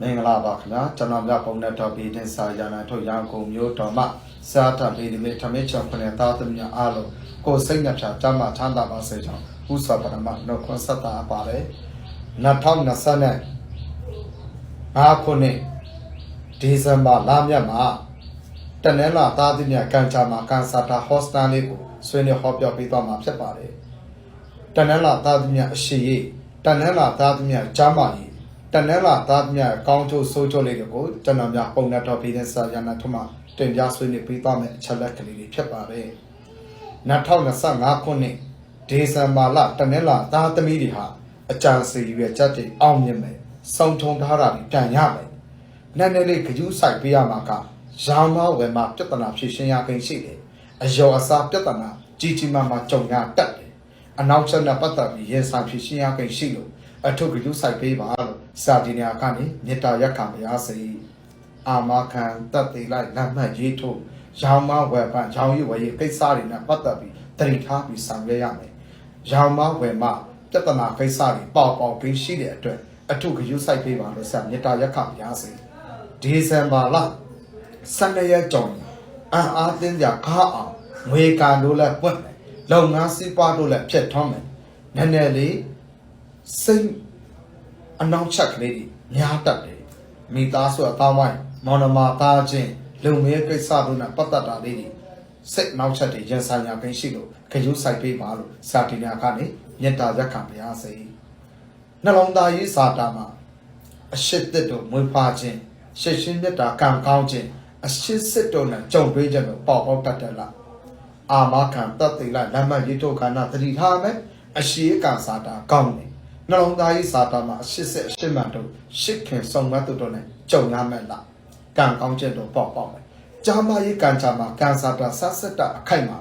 မင်္ဂလာပါခင်ဗျာကျွန်တော်မြတ်ပုံနဲ့တော်ပြည်တင်စာရနာထုတ်ရန်ကုန်မျိုးတော်မှစာထပြည်ဒီမေထမေချောခနဲ့သားသမီးအားလုံးကိုယ်စိတ်နှပြချမ်းသာချမ်းသာပါစေကြောင်းဥစွာပရမနှုတ်ခွန်းဆက်တာပါတယ်2020နဲ့5ခုနှစ်ဒီဇင်ဘာလမြတ်မှာတနင်္လာသားသမီးကန်ချာမှာကန်ဆာတာဟော့စတန်လေးကိုဆွေးနွေးဟောပြောပေးသွားမှာဖြစ်ပါတယ်တနင်္လာသားသမီးအရှိရေးတနင်္လာသားသမီးကျမ်းမာရေး တနင်္လာသားမြတ်ကောင်းချိုးဆိုးချိုးလေးတွေကိုကျွန်တော်များပုံနဲ့တော်ပြည်တဲ့စာရနာထုမှတင်ပြဆွေးနွေးပေးသွားမယ့်အချက်လက်ကလေးတွေဖြစ်ပါတယ်2025ခုနှစ်ဒီဇင်ဘာလတနင်္လာသားသမီးတွေဟာအကြံစီရွယ်ချက်တွေအောင်မြင်မယ်စုံထုံထားတာတွေပြန်ရမယ်နည်းနည်းလေးဂရုစိုက်ပေးရမှာကရောင်မဝယ်မှာပြဿနာဖြစ်ရှင်းရခင်ရှိတယ်အယောအစားပြဿနာကြီးကြီးမားမားကြုံရတတ်တယ်အနောက်ချက်နဲ့ပတ်သက်ပြီးရင်ဆိုင်ဖြစ်ရှင်းရခင်ရှိလို့ အထုပ်ကလူစိုက်ပေးပါလို့စာဒီနီယာကနေမေတ္တာရက်ခံပါရစေအာမခံတက်သေးလိုက်လက်မှတ်ရေးထို့ရောင်မဝယ်ပန်ရောင်ရည်ဝယ်ရေးကိစ္စတွေနဲ့ပတ်သက်ပြီးတတိထားပြီးဆောင်ရွက်ရမယ်ရောင်မဝယ်မှပြဿနာကိစ္စတွေပေါပေါပြီးရှိတဲ့အတွက်အထုပ်ကလူစိုက်ပေးပါလို့စာမေတ္တာရက်ခံပါရစေဒီဇင်ဘာလ12ရက်ကြောင်အန်အားတင်းကြခါအောင်ငွေကန်လို့လည်းပွင့်မယ်လုပ်ငန်းစီးပွားလို့လည်းဖြစ်ထွန်းမယ်နည်းနည်းလေး စိတ်အနောက်ချက်ကလေးတွေများတတ်တယ်မိသားစုအသားဝိုင်းမောင်နှမသားချင်းလုံမဲကိစ္စတို့နဲ့ပတ်သက်တာလေးတွေစိတ်နောက်ချက်တွေရင်ဆိုင်ရခင်ရှိလို့ခရုစိုက်ပေးပါလို့စာတီနာကနေမေတ္တာရက်ခံပါရစေနှလုံးသားရေးစာတာမှာအရှိတ်တို့မွေးဖွားခြင်းရှစ်ရှင်းမေတ္တာကံကောင်းခြင်းအရှိစစ်တို့နဲ့ကြုံတွေ့ခြင်းကိုပေါပေါတတ်တယ်လားအာမခံတတ်သိလိုက်လက်မှတ်ရေးထုတ်ခန္ဓာတတိထားမယ်အရှိကံစာတာကောင်းတယ် နှလုံးသားရေးစာတာမှာအရှစ်ဆက်အရှစ်မှန်တို့ရှစ်ခင်ဆောင်မတ်တို့နဲ့ကြုံရမယ်လားကံကောင်းချက်တို့ပေါ့ပေါ့မယ်ဂျာမရေးကံချာမှာကံစာတာဆက်ဆက်တာအခိုက်မှာ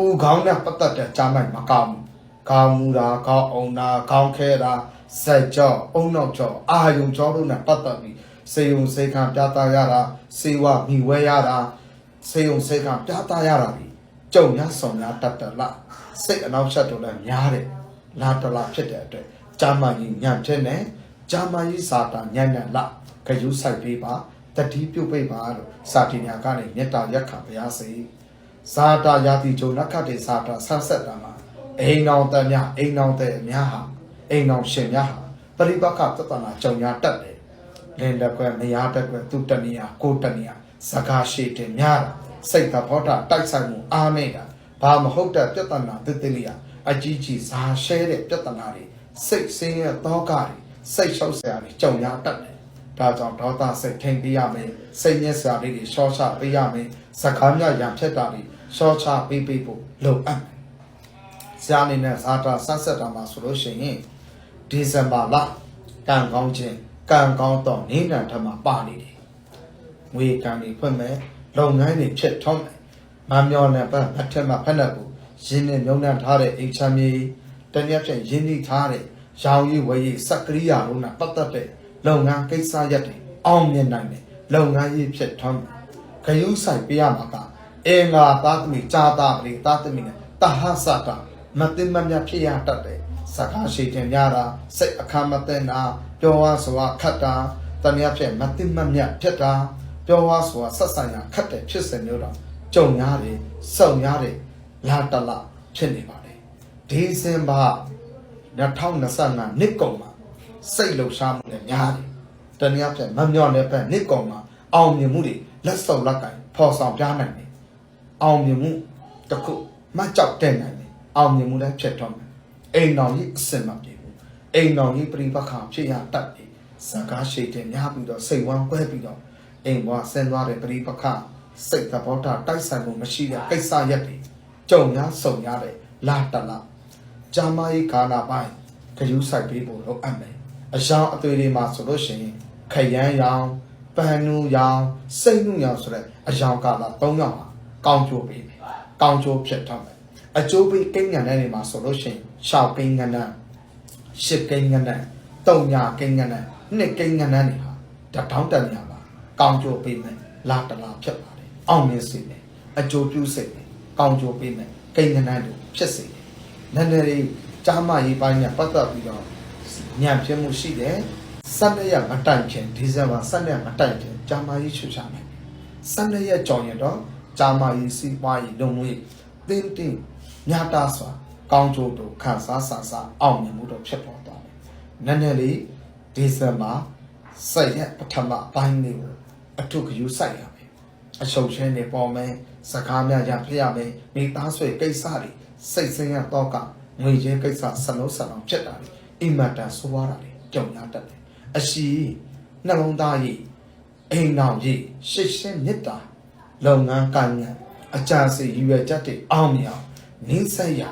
ဦးခေါင်းနဲ့ပတ်သက်တဲ့ဂျာမိုက်မကောင်းဘူးကောင်းမူတာကောင်းအောင်တာကောင်းခဲတာစက်ကြောအုံနောက်ကြောအာယုံကြောတို့နဲ့ပတ်သက်ပြီးစေယုံစေခံပြသရတာစေဝမိဝဲရတာစေယုံစေခံပြသရတာဒီကြုံရဆောင်ရတတ်တယ်လားစိတ်အနောက်ချက်တို့လည်းများတယ်လာတလာဖြစ်တဲ့အတွက် ဂျာမန်ကြီးညံတဲ့နဲ့ဂျာမန်ကြီးစာတာညံ့ညံ့လာခရူးဆိုင်ပေးပါတတိပြုတ်ပေးပါလို့စာတီညာကနေမေတ္တာရက်ခံပါရစေဇာတာယာတိဂျုံနခတ်တဲ့ဇာတာဆန်းဆက်တာမှာအိမ်အောင်တများအိမ်အောင်တဲ့အများဟာအိမ်အောင်ရှင်များဟာပရိပက္ခသတ္တနာကြုံရတတ်တယ်လင်းလက်ကွယ်မရတက်ကွယ်သူတဏီယာကိုတဏီယာစကားရှိတယ်များတာစိတ်သဘောထားတိုက်ဆိုင်မှုအားနေတာဘာမဟုတ်တဲ့ပြဿနာတတိလျာအကြီးကြီးဇာရှဲတဲ့ပြဿနာတွေ စိတ်ဆင်းရဲတောကတွေစိတ်လျှောက်ဆရာတွေကြုံရတတ်တယ်။ဒါကြောင့်ဒေါသစိတ်ထိန်ပေးရမယ်။စိတ်ညစ်စရာလေးတွေရှော့ချပေးရမယ်။စကားများရံဖြစ်တာတွေရှော့ချပေးပေးဖို့လိုအပ်မယ်။ဆရာအနေနဲ့ဇာတာဆက်ဆက်တာမှာဆိုလို့ရှိရင်ဒီဇင်ဘာလကံကောင်းခြင်းကံကောင်းတော့နေနံထမှာပါနေတယ်။ငွေကံတွေဖွင့်မယ်လုပ်ငန်းတွေဖြစ်ထွန်းမယ်။မမျောနဲ့ပတ်အထက်မှာဖက်နှက်ကိုရင်းနဲ့မြုံနှံထားတဲ့အိမ်ချမ်းမြေ တနည်းဖြင့်ရင်းနှီးထားတဲ့ရောင်ရည်ဝယ်ရည်စက်ကရိယာတို့နဲ့ပတ်သက်တဲ့လုပ်ငန်းကိစ္စရပ်တွေအောင်မြင်နိုင်တယ်လုပ်ငန်းရေးဖြစ်ထွန်းမယ်ခရူးဆိုင်ပေးရမှာကအင်္ဂါသားသမီးကြာတာပရိသားသမီးနဲ့တဟဆတာမသိမမြဖြစ်ရတတ်တယ်စကားရှိတင်များတာစိတ်အခမ်းမသိတာပြောဝါဆိုတာခတ်တာတနည်းဖြင့်မသိမမြဖြစ်တာပြောဝါဆိုတာဆက်ဆံရခတ်တဲ့ဖြစ်စဉ်မျိုးတော့ကြုံရတယ်စုံရတယ်လာတလဖြစ်နေပါတယ် ဒီဇင်ဘာ2025နှစ်ကုန်မှာစိတ်လှုပ်ရှားမှုနဲ့များတယ်။တနည်းအားဖြင့်မမျော့တဲ့ဘက်နှစ်ကုန်မှာအောင်မြင်မှုတွေလက်စုပ်လက်ကင်ဖော်ဆောင်ပြနိုင်တယ်။အောင်မြင်မှုတစ်ခုမှကြောက်တဲ့နိုင်တယ်။အောင်မြင်မှုလည်းဖြစ်တော့မယ်။အိမ်တော်ကြီးအစင်မပြေဘူး။အိမ်တော်ကြီးပြိပခါဖြစ်ရတတ်တယ်။စကားရှိတဲ့များပြီးတော့စိတ်ဝမ်းကွဲပြီးတော့အိမ်ဘွားဆင်းသွားတဲ့ပြိပခါစိတ်သဘောထားတိုက်ဆိုင်မှုမရှိတဲ့ကိစ္စရက်တွေကြုံများစုံရတဲ့လာတလာ ဂျာမာရေးကာနာပိုင်းဂယူးဆိုင်ပေးဖို့လိုအပ်မယ်အယောင်အသွေးတွေမှာဆိုလို့ရှိရင်ခရမ်းရောင်ပန်နူရောင်စိတ်နုရောင်ဆိုတဲ့အယောင်ကာလာ၃ယောက်ဟာကောင်းကျိုးပေးမယ်ကောင်းကျိုးဖြစ်တော့မယ်အကျိုးပေးကိန်းငံတဲ့နေမှာဆိုလို့ရှိရင်ရှောက်ကိန်းငံတဲ့ရှစ်ကိန်းငံတဲ့တုံညာကိန်းငံတဲ့နှစ်ကိန်းငံတဲ့နေဟာတထောင်းတန်ညာပါကောင်းကျိုးပေးမယ်လာတလာဖြစ်ပါတယ်အောင်မြင်စေတယ်အကျိုးပြုစေတယ်ကောင်းကျိုးပေးမယ်ကိန်းငံတဲ့တို့ဖြစ်စေတယ် နည်းနည်းလေးကြားမရေးပိုင်းနဲ့ပတ်သက်ပြီးတော့ညံ့ပြင်းမှုရှိတယ်12ရက်မတိုင်ခင်ဒီဇင်ဘာ12ရက်မတိုင်ခင်ဂျာမာကြီးချူချမယ်12ရက်ကြော်ရင်တော့ဂျာမာကြီးစီးပွားရေးလုံမှုရေးတင်းတင်းမြတ်တာစွာကောင်းကျိုးတို့ခန်းစားဆာဆာအောင်မြင်မှုတို့ဖြစ်ပေါ်သွားတယ်နည်းနည်းလေးဒီဇင်ဘာ7ရက်ပထမပိုင်းလေးကိုအထုကယူဆိုင်ရမယ်အချုပ်ချင်းနေပေါ်မယ်စကားများရဖြစ်ရမယ်မိသားစုကိစ္စတွေ စိတ်ဆင်းရဲတော့ကငွေချင်းကိစ္စဆလုံးဆလုံးဖြစ်တာတွေအိမ်မက်တန်ဆိုးရတာတွေကြုံရတတ်တယ်အရှိနှလုံးသားရည်အိမ်တော်ရည်ရှစ်ရှင်းမြတ်တာလုပ်ငန်းကိုင်ငံအကြစီရွယ်ချက်တွေအောင်မြင်အောင်နင်းဆက်ရ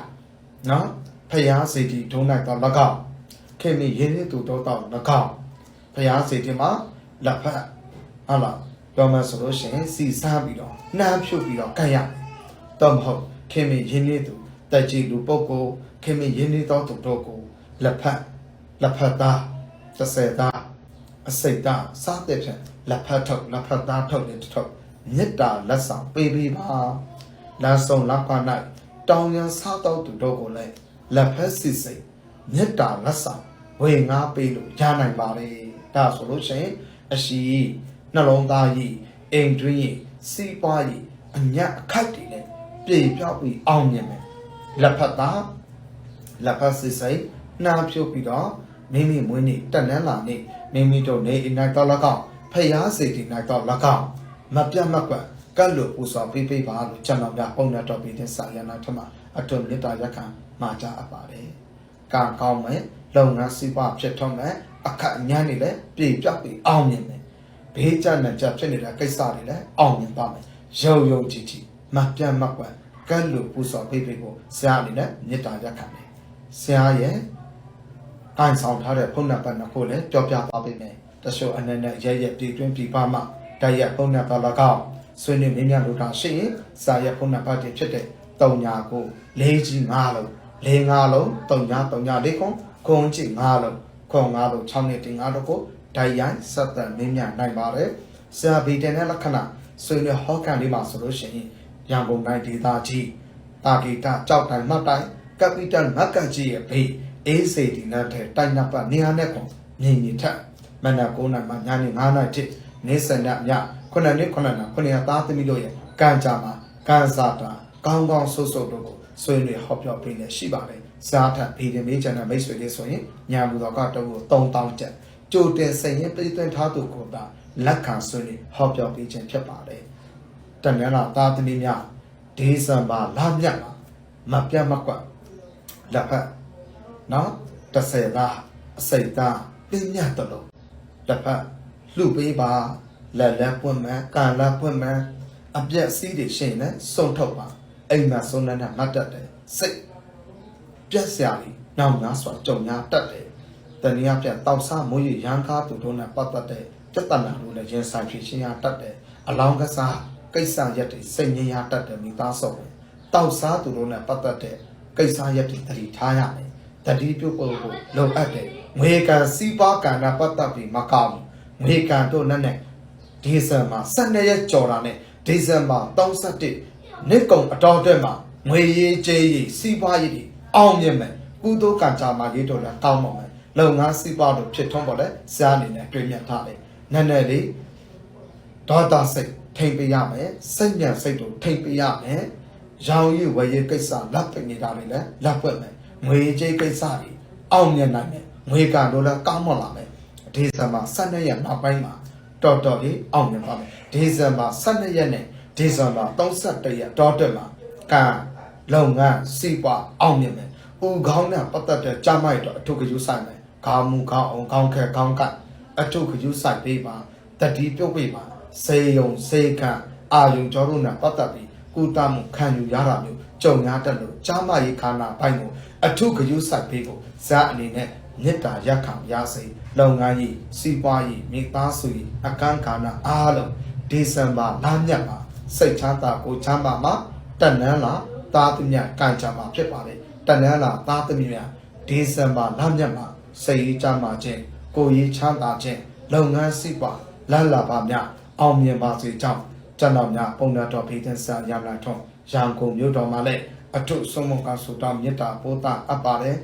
နော်ဖျားစီတီဒုံနိုင်တော့၎င်းခင်မီရင်းနှီးသူတော့တော့၎င်းဖျားစီတီမှာလက်ဖက်ဟာလားပြောမှဆိုလို့ရှိရင်စီစားပြီးတော့နှမ်းဖြုတ်ပြီးတော့ကတ်ရတော့မဟုတ်ခင်မီရင်းနှီးသူ တက်ကြည်လူပုဂ္ဂိုလ်ခင်မီရင်းနှီးတော့သူတို့ကိုလက်ဖက်လက်ဖက်သားတစ်ဆယ်သားအစိတ်သားစားတဲ့ဖြင့်လက်ဖက်ထုတ်လက်ဖက်သားထုတ်တဲ့ထုတ်မေတ္တာလက်ဆောင်ပေးပေးပါလမ်းဆုံးလက်ပါ၌တောင်ရန်စားတော့သူတို့ကိုလည်းလက်ဖက်စစ်စိတ်မေတ္တာလက်ဆောင်ဝေငါပေးလို့ရနိုင်ပါလေဒါဆိုလို့ရှိရင်အရှိနှလုံးသားကြီးအိမ်တွင်းကြီးစီးပွားကြီးအညက်အခိုက်တွေနဲ့ပြေပြောက်ပြီးအောင်မြင်မယ် လက်ဖက်သားလက်ဖက်စစ်စိတ်နှာဖြုတ်ပြီးတော့မိမိမွေးနေ့တက်နန်းလာနေ့မိမိတို့နေအိမ်၌တော့၎င်းဖျားစိတ်ဒီ၌တော့၎င်းမပြတ်မကွက်ကတ်လို့ပူဆောင်ပေးပေးပါလို့ကျွန်တော်များပုံနဲ့တော့ပြီးတဲ့စာရနာထမအထွတ်မေတ္တာရက်ခံမှာကြအပ်ပါတယ်။ကံကောင်းမယ်လုပ်ငန်းစီးပွားဖြစ်ထွန်းမယ်အခက်အညံ့နေလည်းပြေပြောက်ပြီးအောင်မြင်မယ်ဘေးကျနဲ့ကြဖြစ်နေတဲ့ကိစ္စတွေလည်းအောင်မြင်ပါမယ်။ရုံရုံကြည်ကြည်မပြတ်မကွက် ကတ်လို့ပူဆောင်ပေးပေးဖို့ဆရာအနေနဲ့မေတ္တာရက်ခံတယ်။ဆရာရဲ့ကန်ဆောင်ထားတဲ့ဖုန်းနံပါတ်နှစ်ခုလည်းပြောပြသွားပေးမယ်။တချို့အနေနဲ့ရဲရဲပြည်တွင်းပြည်ပမှတိုက်ရိုက်ဖုန်းနံပါတ်၎င်းဆွေးနွေးမင်းများလို့တာရှိရင်စာရဲ့ဖုန်းနံပါတ်တွေဖြစ်တဲ့3ညာကို၄ကြီး5လုံး၄5လုံး3ညာ3ညာ၄ခုခွန်ကြီး5လုံးခွန်5လုံး6နှစ်တင်5လုံးကိုဓာတ်ရိုင်းဆက်သက်မင်းများနိုင်ပါတယ်။ဆရာဗီတင်တဲ့လက္ခဏာဆွေးနွေးဟောကန်လေးမှာဆိုလို့ရှိရင် ရန်ကုန်တိုင်းဒေသကြီးတာဂီတာကြောက်တိုင်းမှတ်တိုင်းကပီတန်မက်ကကြီးရဲ့ဘေးအေးစေဒီနာတဲ့တိုင်းနပ်ပတ်နေရာနဲ့ကွန်မြင်မြင်ထက်မနက်9နာရီမှညနေ9နာရီထိနေစနည9နှစ်9နာ9ရသားသမီးတို့ရဲ့ကံကြမှာကံစားတာကောင်းကောင်းဆုပ်ဆုပ်တို့ကိုဆွေးနွေးဟောပြောပေးနေရှိပါတယ်စားထပ်ဗီဒီမေးချန်တဲ့မိတ်ဆွေလေးဆိုရင်ညာဘူးတော်ကတော့3000ကျပ်ကြိုတင်စိတ်ရင်ပြည်သွင်းထားသူကိုသာလက်ခံဆွေးနွေးဟောပြောပေးခြင်းဖြစ်ပါတယ် တနင်္လာသားသမီးများဒေဇန်ဘာလမြတ်မှာမပြတ်မကွက်လက်ဖက်နော်30သားအစိတ်သားပြင်းညတ်တလို့လက်ဖက်လှုပ်ပေးပါလက်လက်ပွင့်မှန်ကန်လက်ပွင့်မှန်အပြက်စီးတွေရှိရင်လည်းစုံထုတ်ပါအိမ်မှာစုံနဲ့မတ်တက်တယ်စိတ်ပြက်စရာကြီးနောက်များစွာကြုံများတက်တယ်တနည်းအားဖြင့်တောက်ဆမိုးရရန်ကားသူတို့နဲ့ပတ်သက်တဲ့ပြဿနာတွေလည်းရင်ဆိုင်ဖြစ်ချင်းရတတ်တယ်အလောင်းကစား ကိစ္စရက်တွေစိတ်ငြိမ်းရတတ်တယ်မိသားစုပဲတောက်စားသူတို့နဲ့ပတ်သက်တဲ့ကိစ္စရက်တွေတတိထားရမယ်တတိပြုတ်ဖို့ကိုလုံအပ်တယ်ငွေကံစီးပွားကံနဲ့ပတ်သက်ပြီးမကောင်းဘူးငွေကံတို့နဲ့နဲ့ဒီဇင်ဘာ12ရက်ကြော်တာနဲ့ဒီဇင်ဘာ31နှစ်ကုန်အတော်အတွက်မှာငွေရေးကြေးရေးစီးပွားရေးတွေအောင်မြင်မယ်ကုသိုလ်ကံကြမှာရေးတော်လည်းကောင်းပါမယ်လုပ်ငန်းစီးပွားတို့ဖြစ်ထွန်းပေါ်လဲဆရာအနေနဲ့တွေ့မြတ်ထားတယ်နည်းနည်းလေးဒေါတာစိတ် ထိမ့်ပေးရမယ်စိတ်ညံစိတ်တို့ထိမ့်ပေးရမယ်ရောင်ရည်ဝယ်ရည်ကိစ္စလက်ပင်နေတာတွေလည်းလက်ပွက်မယ်ငွေကြေးကိစ္စတွေအောင်မြင်နိုင်မယ်ငွေကံတို့လည်းကောင်းမွန်လာမယ်ဒီဇင်ဘာ12ရက်နောက်ပိုင်းမှာတော်တော်လေးအောင်မြင်ပါမယ်ဒီဇင်ဘာ12ရက်နဲ့ဒီဇင်ဘာ31ရက်တော်တက်မှာကံလုပ်ငန်းစီးပွားအောင်မြင်မယ်။ဦးခေါင်းနဲ့ပတ်သက်တဲ့ကြားမိုက်တော့အထုကယူဆိုင်မယ်။ခေါင်းမူခေါင်းအောင်ခေါင်းခဲခေါင်းကအထုကယူဆိုင်ပေးပါတတိပြုတ်ပေးပါ စေယုံစေခံအာယုံကျော်တို့နဲ့ပတ်သက်ပြီးကုသမှုခံယူရတာမျိုးကြုံရတတ်လို့ကြားမရေးခန္ဓာဘိုင်းကိုအထုကယူဆိုင်ပေးဖို့ဇာအနေနဲ့မေတ္တာရက်ခံရစေလုပ်ငန်းကြီးစီးပွားရေးမိသားစုရေးအကန့်ကာဏအားလုံးဒီဇင်ဘာလမြတ်မှာစိတ်ချမ်းသာကိုချမ်းသာမှာတက်နန်းလာသားသမီးကံကြမှာဖြစ်ပါလေတနန်းလာသားသမီးများဒီဇင်ဘာလမြတ်မှာစိတ်ရေးကြမှာခြင်းကိုယ်ရေးချမ်းသာခြင်းလုပ်ငန်းစီးပွားလတ်လာပါများ အောင်မြင်ပါစေကြောင်းကျွန်တော်များပုံနာတော်ဖေးသဆာရမလာထုံးရန်ကုန်မြို့တော်မှာလည်းအထုဆုံးမကဆူတောင်းမေတ္တာပို့တာအပ်ပါတယ်